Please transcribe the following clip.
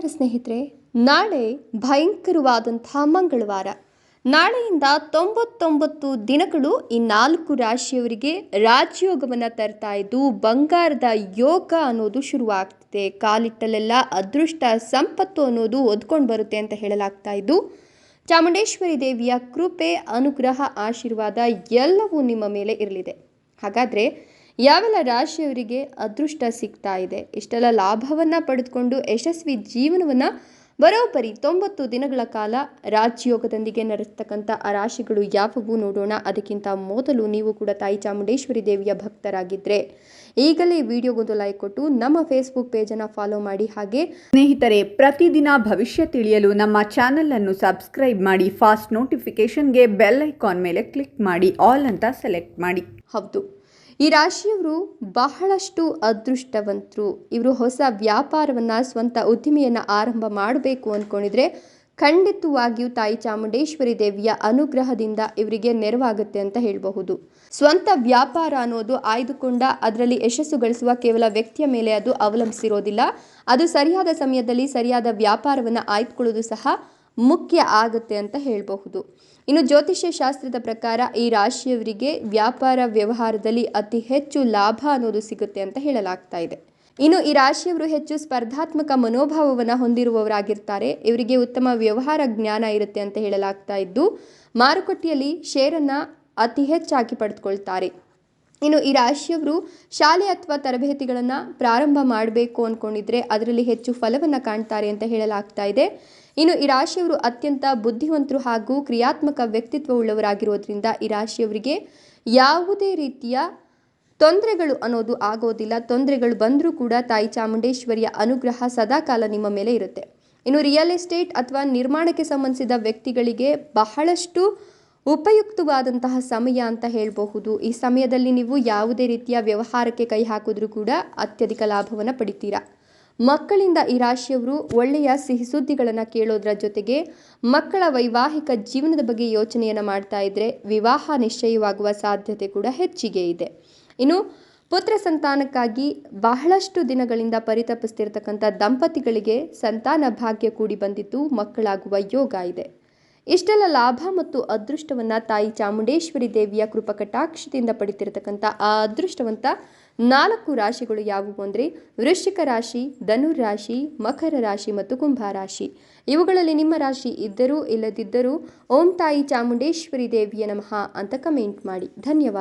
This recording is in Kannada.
ನಮಸ್ಕಾರ ಸ್ನೇಹಿತರೆ, ನಾಳೆ ಭಯಂಕರವಾದಂತಹ ಮಂಗಳವಾರ. ನಾಳೆಯಿಂದ ತೊಂಬತ್ತೊಂಬತ್ತು ದಿನಗಳು ಈ ನಾಲ್ಕು ರಾಶಿಯವರಿಗೆ ರಾಜಯೋಗವನ್ನು ತರ್ತಾ ಇದ್ದು, ಬಂಗಾರದ ಯೋಗ ಅನ್ನೋದು ಶುರುವಾಗ್ತಿದೆ. ಕಾಲಿಟ್ಟಲೆಲ್ಲ ಅದೃಷ್ಟ, ಸಂಪತ್ತು ಅನ್ನೋದು ಒದ್ಕೊಂಡು ಬರುತ್ತೆ ಅಂತ ಹೇಳಲಾಗ್ತಾ ಇದ್ದು, ಚಾಮುಂಡೇಶ್ವರಿ ದೇವಿಯ ಕೃಪೆ, ಅನುಗ್ರಹ, ಆಶೀರ್ವಾದ ಎಲ್ಲವೂ ನಿಮ್ಮ ಮೇಲೆ ಇರಲಿದೆ. ಹಾಗಾದರೆ ಯಾವೆಲ್ಲ ರಾಶಿಯವರಿಗೆ ಅದೃಷ್ಟ ಸಿಗ್ತಾ ಇದೆ? ಇಷ್ಟೆಲ್ಲ ಲಾಭವನ್ನು ಪಡೆದುಕೊಂಡು ಯಶಸ್ವಿ ಜೀವನವನ್ನು ಬರೋಬ್ಬರಿ ತೊಂಬತ್ತು ದಿನಗಳ ಕಾಲ ರಾಜಯೋಗದೊಂದಿಗೆ ನಡೆಸ್ತಕ್ಕಂಥ ಆ ರಾಶಿಗಳು ಯಾವುವು ನೋಡೋಣ. ಅದಕ್ಕಿಂತ ಮೊದಲು ನೀವು ಕೂಡ ತಾಯಿ ಚಾಮುಂಡೇಶ್ವರಿ ದೇವಿಯ ಭಕ್ತರಾಗಿದ್ದರೆ ಈಗಲೇ ವಿಡಿಯೋಗೊಂದು ಲೈಕ್ ಕೊಟ್ಟು ನಮ್ಮ ಫೇಸ್ಬುಕ್ ಪೇಜನ್ನು ಫಾಲೋ ಮಾಡಿ. ಹಾಗೆ ಸ್ನೇಹಿತರೆ, ಪ್ರತಿದಿನ ಭವಿಷ್ಯ ತಿಳಿಯಲು ನಮ್ಮ ಚಾನೆಲ್ ಅನ್ನು ಸಬ್ಸ್ಕ್ರೈಬ್ ಮಾಡಿ. ಫಾಸ್ಟ್ ನೋಟಿಫಿಕೇಷನ್ಗೆ ಬೆಲ್ ಐಕಾನ್ ಮೇಲೆ ಕ್ಲಿಕ್ ಮಾಡಿ. ಆಲ್ ಅಂತ ಸೆಲೆಕ್ಟ್ ಮಾಡಿ. ಹೌದು. ಈ ರಾಶಿಯವರು ಬಹಳಷ್ಟು ಅದೃಷ್ಟವಂತರು. ಇವರು ಹೊಸ ವ್ಯಾಪಾರವನ್ನು, ಸ್ವಂತ ಉದ್ದಿಮೆಯನ್ನು ಆರಂಭ ಮಾಡಬೇಕು ಅಂದ್ಕೊಂಡಿದ್ರೆ ಖಂಡಿತವಾಗಿಯೂ ತಾಯಿ ಚಾಮುಂಡೇಶ್ವರಿ ದೇವಿಯ ಅನುಗ್ರಹದಿಂದ ಇವರಿಗೆ ನೆರವಾಗುತ್ತೆ ಅಂತ ಹೇಳಬಹುದು. ಸ್ವಂತ ವ್ಯಾಪಾರ ಅನ್ನೋದು ಆಯ್ದುಕೊಂಡ ಅದರಲ್ಲಿ ಯಶಸ್ಸು ಗಳಿಸುವ ಕೇವಲ ವ್ಯಕ್ತಿಯ ಮೇಲೆ ಅದು ಅವಲಂಬಿಸಿರೋದಿಲ್ಲ. ಅದು ಸರಿಯಾದ ಸಮಯದಲ್ಲಿ ಸರಿಯಾದ ವ್ಯಾಪಾರವನ್ನು ಆಯ್ದುಕೊಳ್ಳೋದು ಸಹ ಮುಖ್ಯ ಆಗುತ್ತೆ ಅಂತ ಹೇಳಬಹುದು. ಇನ್ನು ಜ್ಯೋತಿಷ್ಯ ಶಾಸ್ತ್ರದ ಪ್ರಕಾರ ಈ ರಾಶಿಯವರಿಗೆ ವ್ಯಾಪಾರ ವ್ಯವಹಾರದಲ್ಲಿ ಅತಿ ಹೆಚ್ಚು ಲಾಭ ಅನ್ನೋದು ಸಿಗುತ್ತೆ ಅಂತ ಹೇಳಲಾಗ್ತಾ ಇದೆ. ಇನ್ನು ಈ ರಾಶಿಯವರು ಹೆಚ್ಚು ಸ್ಪರ್ಧಾತ್ಮಕ ಮನೋಭಾವವನ್ನು ಹೊಂದಿರುವವರಾಗಿರ್ತಾರೆ. ಇವರಿಗೆ ಉತ್ತಮ ವ್ಯವಹಾರ ಜ್ಞಾನ ಇರುತ್ತೆ ಅಂತ ಹೇಳಲಾಗ್ತಾ ಇದ್ದು, ಮಾರುಕಟ್ಟೆಯಲ್ಲಿ ಶೇರನ್ನು ಅತಿ ಹೆಚ್ಚಾಗಿ ಪಡೆದುಕೊಳ್ತಾರೆ. ಇನ್ನು ಈ ರಾಶಿಯವರು ಶಾಲೆ ಅಥವಾ ತರಬೇತಿಗಳನ್ನು ಪ್ರಾರಂಭ ಮಾಡಬೇಕು ಅಂದ್ಕೊಂಡಿದ್ರೆ ಅದರಲ್ಲಿ ಹೆಚ್ಚು ಫಲವನ್ನು ಕಾಣ್ತಾರೆ ಅಂತ ಹೇಳಲಾಗ್ತಾ ಇದೆ. ಇನ್ನು ಈ ರಾಶಿಯವರು ಅತ್ಯಂತ ಬುದ್ಧಿವಂತರು ಹಾಗೂ ಕ್ರಿಯಾತ್ಮಕ ವ್ಯಕ್ತಿತ್ವ ಉಳ್ಳವರಾಗಿರೋದ್ರಿಂದ ಈ ರಾಶಿಯವರಿಗೆ ಯಾವುದೇ ರೀತಿಯ ತೊಂದರೆಗಳು ಅನ್ನೋದು ಆಗೋದಿಲ್ಲ. ತೊಂದರೆಗಳು ಬಂದರೂ ಕೂಡ ತಾಯಿ ಚಾಮುಂಡೇಶ್ವರಿಯ ಅನುಗ್ರಹ ಸದಾಕಾಲ ನಿಮ್ಮ ಮೇಲೆ ಇರುತ್ತೆ. ಇನ್ನು ರಿಯಲ್ ಎಸ್ಟೇಟ್ ಅಥವಾ ನಿರ್ಮಾಣಕ್ಕೆ ಸಂಬಂಧಿಸಿದ ವ್ಯಕ್ತಿಗಳಿಗೆ ಬಹಳಷ್ಟು ಉಪಯುಕ್ತವಾದಂತಹ ಸಮಯ ಅಂತ ಹೇಳಬಹುದು. ಈ ಸಮಯದಲ್ಲಿ ನೀವು ಯಾವುದೇ ರೀತಿಯ ವ್ಯವಹಾರಕ್ಕೆ ಕೈ ಹಾಕಿದ್ರೂ ಕೂಡ ಅತ್ಯಧಿಕ ಲಾಭವನ್ನು ಪಡಿತೀರಾ. ಮಕ್ಕಳಿಂದ ಈ ರಾಶಿಯವರು ಒಳ್ಳೆಯ ಸಿಹಿ ಸುದ್ದಿಗಳನ್ನು ಕೇಳೋದ್ರ ಜೊತೆಗೆ ಮಕ್ಕಳ ವೈವಾಹಿಕ ಜೀವನದ ಬಗ್ಗೆ ಯೋಚನೆಯನ್ನು ಮಾಡ್ತಾ ಇದ್ರೆ ವಿವಾಹ ನಿಶ್ಚಯವಾಗುವ ಸಾಧ್ಯತೆ ಕೂಡ ಹೆಚ್ಚಿಗೆ ಇದೆ. ಇನ್ನು ಪುತ್ರ ಸಂತಾನಕ್ಕಾಗಿ ಬಹಳಷ್ಟು ದಿನಗಳಿಂದ ಪರಿತಪಿಸ್ತಿರ್ತಕ್ಕಂಥ ದಂಪತಿಗಳಿಗೆ ಸಂತಾನ ಭಾಗ್ಯ ಕೂಡಿ ಬಂದಿದ್ದು ಮಕ್ಕಳಾಗುವ ಯೋಗ ಇದೆ. ಇಷ್ಟೆಲ್ಲ ಲಾಭ ಮತ್ತು ಅದೃಷ್ಟವನ್ನು ತಾಯಿ ಚಾಮುಂಡೇಶ್ವರಿ ದೇವಿಯ ಕೃಪಕಟಾಕ್ಷದಿಂದ ಪಡಿತಿರತಕ್ಕಂಥ ಆ ಅದೃಷ್ಟವಂತ ನಾಲ್ಕು ರಾಶಿಗಳು ಯಾವುವು ಅಂದರೆ ವೃಶ್ಚಿಕ ರಾಶಿ ಧನುರಾಶಿ ರಾಶಿ ಮಕರ ರಾಶಿ ಮತ್ತು ಕುಂಭ ರಾಶಿ. ಇವುಗಳಲ್ಲಿ ನಿಮ್ಮ ರಾಶಿ ಇದ್ದರೂ ಇಲ್ಲದಿದ್ದರೂ ಓಂ ತಾಯಿ ಚಾಮುಂಡೇಶ್ವರಿ ದೇವಿಯ ನಮಃ ಅಂತ ಕಮೆಂಟ್ ಮಾಡಿ. ಧನ್ಯವಾದ.